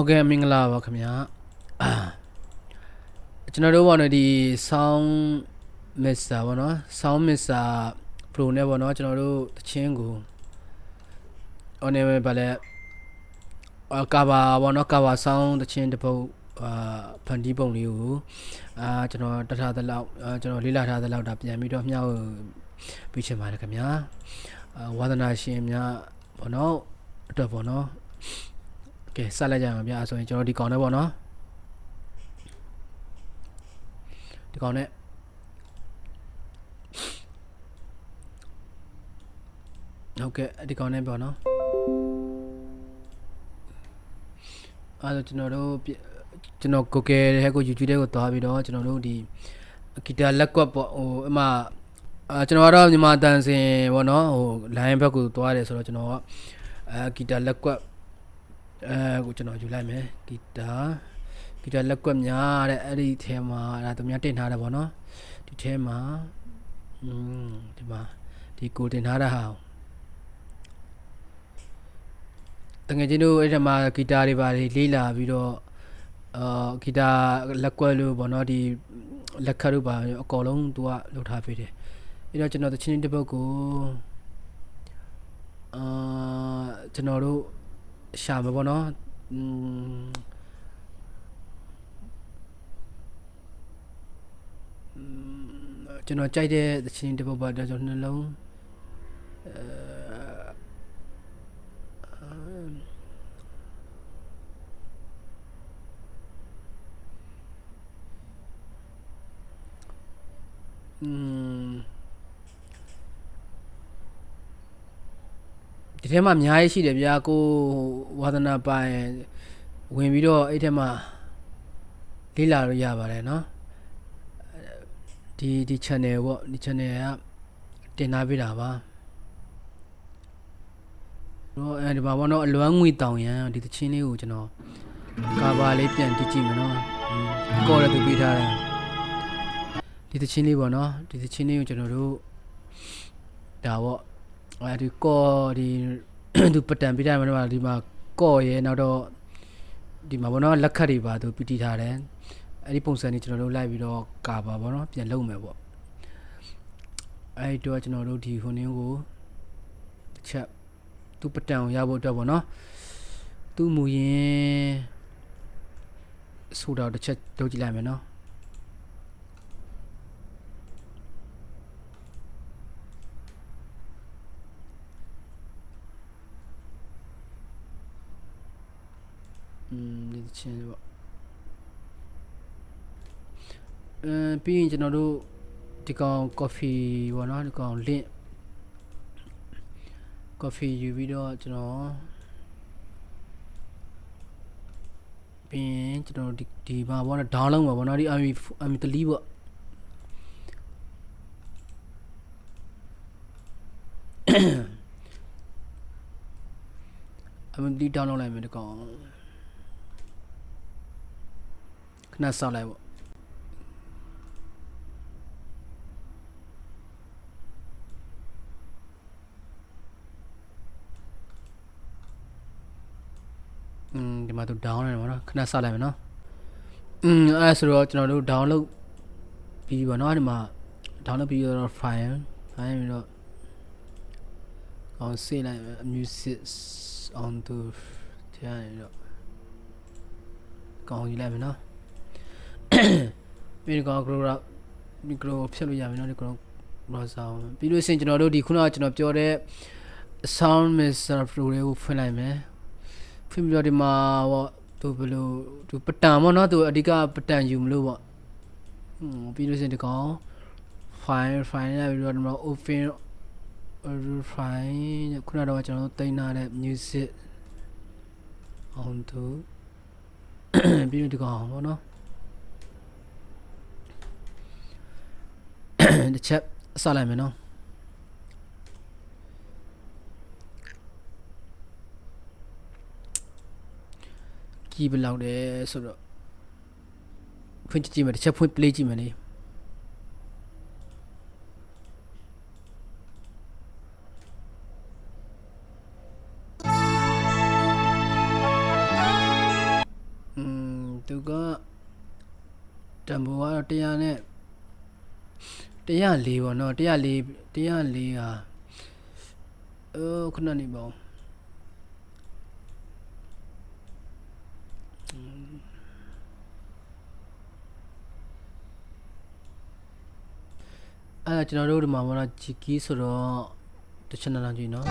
ဟုတ်ကဲ့မင်္ဂလာပါခင်ဗျာအာ ကျွန်တော်တို့ဘောနော်ဒီ sound mixer ဘောနော် sound mixer pro နဲ့ဘောနော်ကျွန်တော်တို့တချင်းကိုဟိုနေပဲဗာလဲအာကာဘာဘောနော်ကာဘာ sound တချင်းတစ်ပုတ်အာဖန်တီးပုံလေးကိုအာကျွန်တော်တထားသလောက်အာကျွန်တော်လေးလာထားသလောက်ဒါပြန်ပြီးတော့မျှဝေပေးချင်ပါတယ်ခင်ဗျာအာဝါသနာရှင်များဘောနော်အတွက်ဘောနော်ကဲဆက်လိုက်ကြအောင်ဗျာအဲ့ဆိုရင်ကျွန်တော်ဒီကောင်နဲ့ပေါ့နော် ဒီကောင်နဲ့ဟုတ်ကဲ့ဒီကောင်နဲ့ပေါ့နော်အဲ့တော့ကျွန်တော်တို့ပြကျွန်တော်ကိုကယ်တဲ့ကို YouTube တဲ့ကိုသွားပြီးတော့ကျွန်တော်တို့ဒီဂီတာလက်ကွက်ပေါ့ဟိုအမအာကျွန်တော်ကတော့မြန်မာတန်စင်ပေါ့နော်ဟို line ဘက်ကိုသွားတယ်ဆိုတော့ကျွန်တော်ကအဲဂီတာလက်ကွက်အဲကိုကျွန်တော်ယူလိုက်မယ်ဂီတာ ဂီတာလက်ကွက်များတဲ့အဲ့ဒီထဲမှာအဲ့ဒါသူများတင်ထားတယ်ဗောနော်ဒီထဲမှာอืมဒီမှာဒီကိုတင်ထားတာဟာတကယ်ချင်းတို့အဲ့ဒီမှာဂီတာတွေပါတွေလေးလာပြီးတော့အာဂီတာလက်ကွက်လို့ဗောနော်ဒီလက်ခတ်တို့ပါအကောင်လုံးသူကလှုပ်ထားပေးတယ်အဲ့တော့ကျွန်တော်တချင်းတစ်ပုတ်ကိုအာကျွန်တော်တို့ ရှာမယ်ပေါ့နော်อืม ကျွန်တော်ကြိုက်တဲ့သချင်းတစ်ပုဒ်ပါဒါကြောင့်နှလုံးอืมဒီထဲမှာအများကြီးရှိတယ်ဗျာကိုဝါသနာပိုင်ဝင်ပြီးတော့အဲ့ထဲမှာလေ့လာလို့ရပါတယ်เนาะ ဒီဒီ channel ပေါ့ဒီ channel ကတင်ထားပေးတာပါတော့အဲဒီမှာဘောနော်အလွမ်းငွေတောင်ရန်ဒီသချင်းလေးကိုကျွန်တော်ကာဘာလေးပြန်ကြည့်ကြည့်မယ်နော်อืมကော်ရသူပေးထားတယ်ဒီသချင်းလေးပေါ့နော်ဒီသချင်းလေးကိုကျွန်တော်တို့ဒါပေါ့အဲဒီကော်ဒီသူပတံပေးထားတယ်မနော်ဒီမှာကော့ရဲနောက်တော့ဒီမှာဘောနော်လက်ခတ်တွေပါသူပီတီထားတယ် အဲ့ဒီပုံစံนี้ကျွန်တော်တို့လိုက်ပြီးတော့ကာပါဘောနော်ပြန်လုပ်မယ်ပေါ့အဲ့ဒီတော့ကျွန်တော်တို့ဒီဟိုနင်းကိုတစ်ချက်သူပတံကိုရဖို့အတွက်ပေါ့နော်သူမူရင်ဆိုတော့တစ်ချက်လုပ်ကြည့်လိုက်မယ်နော် အဲပြီးရင်ကျွန်တော်တို့ဒီကောင် coffee ပေါ့နော်ဒီကောင် link coffee ယူပြီးတော့ကျွန်တော်ပြီးရင်ကျွန်တော်ဒီဒီမှာပေါ့နော် download မှာပေါ့နော်ဒီ MV MV3 ပေါ့အမဒီ download လိုက်မယ်ဒီကောင်ခဏစောင့်လိုက်ပေါ့อืมဒီမှာသူ down နေတယ်ဗောနော်ခဏစောင့်လိုက်မယ်နော်อืมအဲ့ဒါဆိုတော့ကျွန်တော်တို့ download ပြီးပါနော်ဒီမှာ download ပြီးတော့ file file ပြီးတော့အောင်စေးလိုက်မယ် music on to တရားနေတော့ကောင်းယူလိုက်မယ်နော်ပြီးတော့ grow up micro ဖြတ်လို့ရမယ်နော်ဒီ grow browser ပြီးလို့ရှိရင်ကျွန်တော်တို့ဒီခုနကကျွန်တော်ပြောတဲ့ sound mixer pro လေးကိုဖွင့်လိုက်မယ် ဖွင့်ပြီးတော့ဒီမှာပေါ့သူဘယ်လိုသူပတန်ပေါ့နော်သူအဓိကပတန်ယူမလို့ပေါ့ပြီးလို့ရှိရင်ဒီကောင် file file ရပြီးတော့ဒီမှာ open file ခုနတော့ကျွန်တော်တို့တင်ထားတဲ့ music အောင်သူပြီးတော့ဒီကောင်ပေါ့နော်တစ်ချက်အစလိုက်မယ်နော် ကြီးဘယ်လောက်လဲဆိုတော့ဖွင့်ကြည့်ကြည့်မယ်တစ်ချက်ဖွင့် play ကြည့်မယ်လေอืมသူကတန်ဖိုးကတော့100နဲ့104ပေါ့နော်104 104ဟာအော်ခဏနေပါ အဲ့ဒါကျွန်တော်တို့ဒီမှာပေါ့နော်ဂျီကီဆိုတော့တစ်ချက်နားလာကြည့်နော်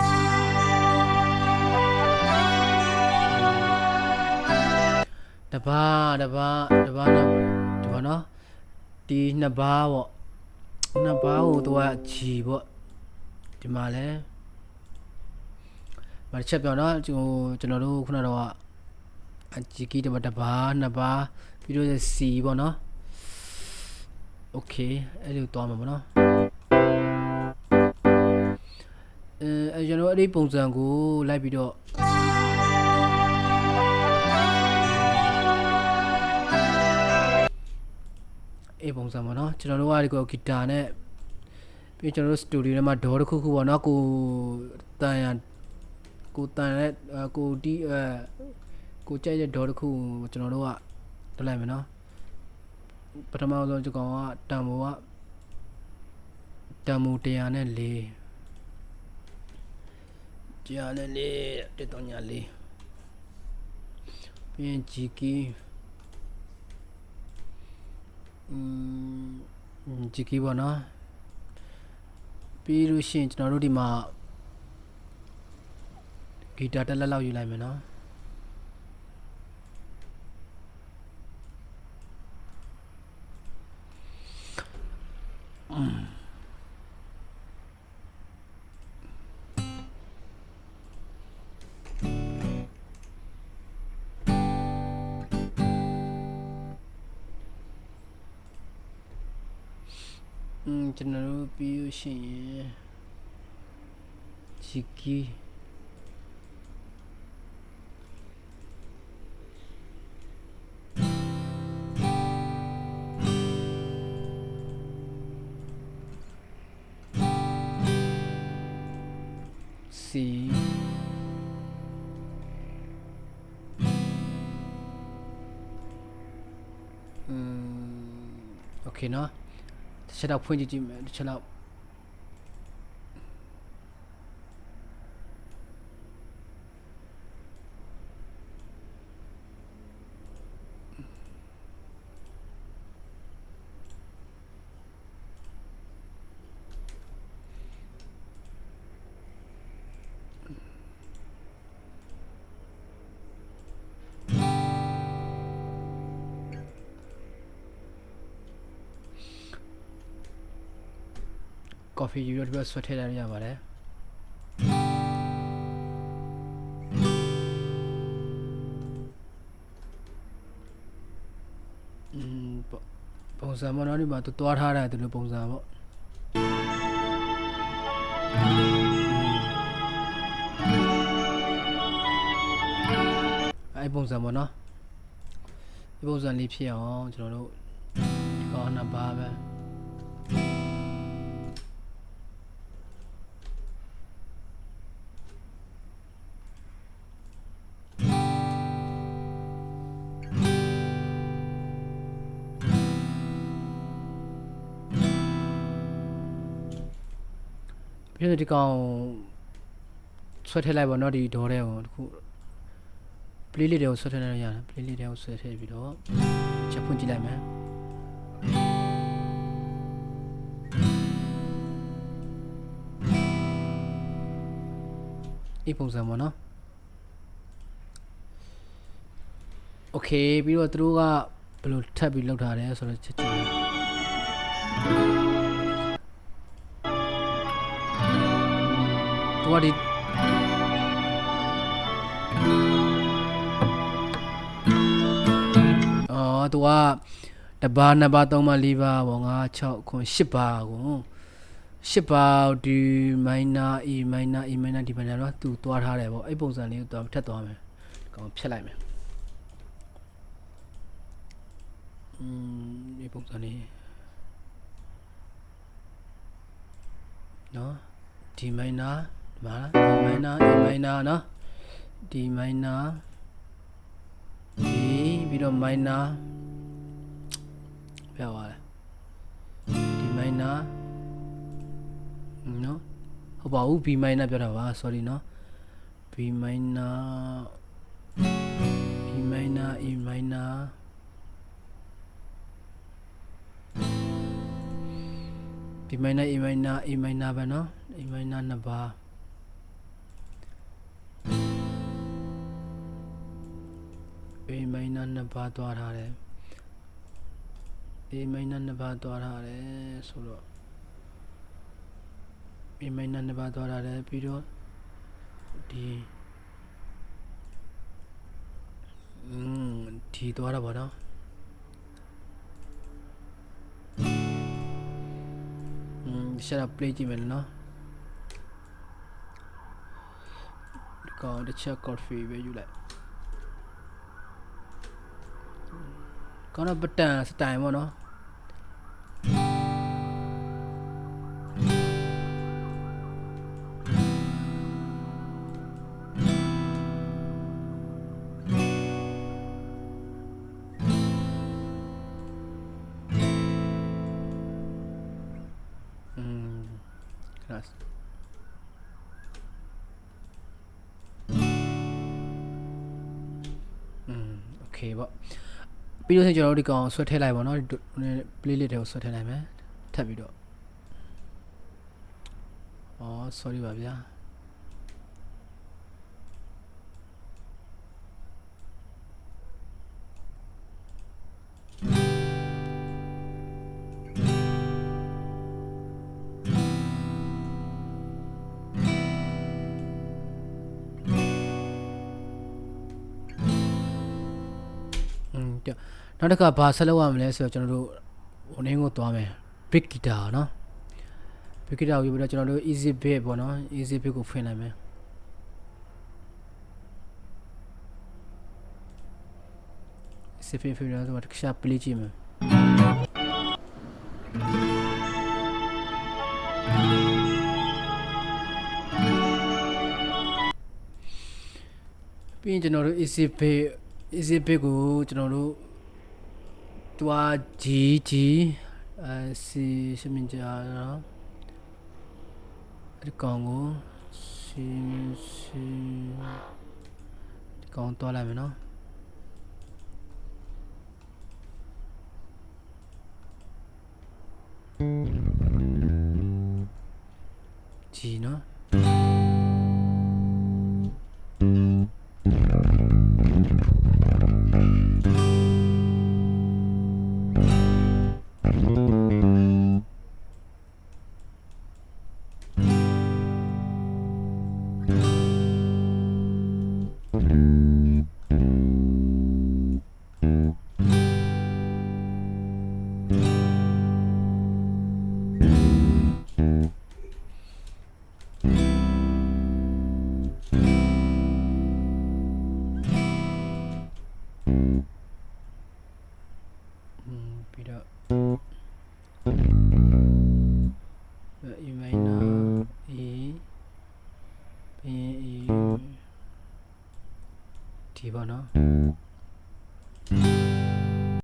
တပါးတပါးတပါးနော်တပါးနော်ဒီနှစ်ပါးပေါ့နှစ်ပါးကိုသူကဂျီပေါ့ဒီမှာလဲမတစ်ချက်ပြောနော်ဟိုကျွန်တော်တို့ခုနတော့အဂျီကီတပါးတပါးနှစ်ပါးပြီးတော့စီပေါ့နော်โอเคအဲ့လိုသွားမှာပေါ့နော် ကျွန်တော်အဲ့ဒီပုံစံကိုလိုက်ပြီးတော့အေးပုံစံပေါ့နော်ကျွန်တော်တို့ကဒီကိုဂီတာနဲ့ပြီးကျွန်တော်တို့စတူဒီယိုထဲမှာဒေါ်တစ်ခုခုပေါ့နော်ကိုတန်ရကိုတန်ရဲ့အဲကိုတီးအဲကိုကြိုက်တဲ့ဒေါ်တစ်ခုကိုကျွန်တော်တို့ကတက်လိုက်မယ်နော်ပထမဆုံးဒီကောင်ကတန်မိုးကတန်မိုး100 နဲ့4တရားနဲ့လေတက်တော့ညာလေးပြီးရင်ဂျီကီอืมဂျီကီပေါ့နော်ပြီးလို့ရှိရင်ကျွန်တော်တို့ဒီမှာဂီတာတက်လက်လောက်ယူလိုက်မယ်နော်อืม ကျွန်တော်တို့ပြီးလို့ရှိရင်ဂျီကီစီอืมโอเคเนาะ တစ်ချက်တော့ဖွင့်ကြည့်ကြည့်မယ်တစ်ချက်တော့ ကော်ဖီယူတော့ဒီဘက်ဆွတ်ထည့်လိုက်ရပါတယ်อืมပေါ့ပုံစံပေါ့နော်ဒီမှာသူတွားထားတယ်သူတို့ပုံစံပေါ့အဲ့ပုံစံပေါ့နော်ဒီပုံစံလေးဖြစ်အောင်ကျွန်တော်တို့ဒီကောင်နှစ်ပါးပဲ ပြည့်ဒီကောင်ဆွဲထည့်လိုက်ပါတော့ဒီဒေါ်တဲ့ကိုတခု play လေးတွေကိုဆွဲထည့်လိုက်ရရတယ် play လေးတွေကိုဆွဲထည့်ပြီးတော့ချက်ဖွင့်ကြည့်လိုက်မယ်ဒီပုံစံပေါ့နော် Okay ပြီးတော့သူတို့ကဘယ်လိုထပ်ပြီးလောက်ထားတယ်ဆိုတော့ချက်ကြည့် မယ်သူကဒီအော်သူကတပါးနှစ်ပါးသုံးပါးလေးပါးပေါ့ငါ6ခွန်10ပါးကို10ပါးဒီမိုင်နာ e မိုင်နာ e မိုင်နာဒီမိုင်နာတော့သူသွားထားတယ်ပေါ့အဲ့ပုံစံလေးကိုသူထက်သွားမယ်ဒီကောင်ဖြတ်လိုက်မယ်อืมဒီပုံစံလေးနော်ဒီမိုင်နာဒီ မှာဒီမိုင်နာ e မိုင်နာနော်ဒီမိုင်နာဒီပြီးတော့မိုင်နာပြောသွားတယ်ဒီမိုင်နာနော်ဟုတ်ပါဘူး B minor ပြောတာပါ sorry နော် B minor B minor E minor B minor E minor E minor ပဲနော် E minor နှစ်ပါး A minor နှစ်ပါးသွားထားတယ် A minor နှစ်ပါးသွားထားတယ်ဆိုတော့ A minor နှစ်ပါးသွားထားတယ်ပြီးတော့ဒီอืมဒီသွားတာပေါ့နော်อืมရှာ play ကြည့်မယ်နော်ဒီကောင်တစ်ချက် coffee ပဲယူလိုက် ကောင်းတော့ပတန်စတိုင် ပြီးလို့ဆိုရင်ကျွန်တော်တို့ဒီကောင်ဆွဲထည့်လိုက်ပါတော့ playlist တွေကိုဆွဲထည့်လိုက်မယ်ထပ်ပြီးတော့ဩ sorry ပါဗျာ อืมတဲ့နောက်တစ်ခါဘာဆက်လုပ်ရမလဲဆိုတော့ကျွန်တော်တို့ဟိုနင်းကိုသွားမယ် big guitar เนาะ big guitar ကိုယူပြီးတော့ကျွန်တော်တို့ easy bit ပေါ့နော် easy bit ကိုဖွင့်လိုက်မယ် easy bit ဖွင့်ပြီးတော့တစ်ခြား play ကြည့်မယ်ပြီးရင်ကျွန်တော်တို့ easy bit easy bit ကိုကျွန်တော်တို့တွား G G အဲစီရှမင်ကြာနော်ဒီကောင်ကိုစီစီဒီကောင်တွားလိုက်မယ်နော်ဂျီနော် no?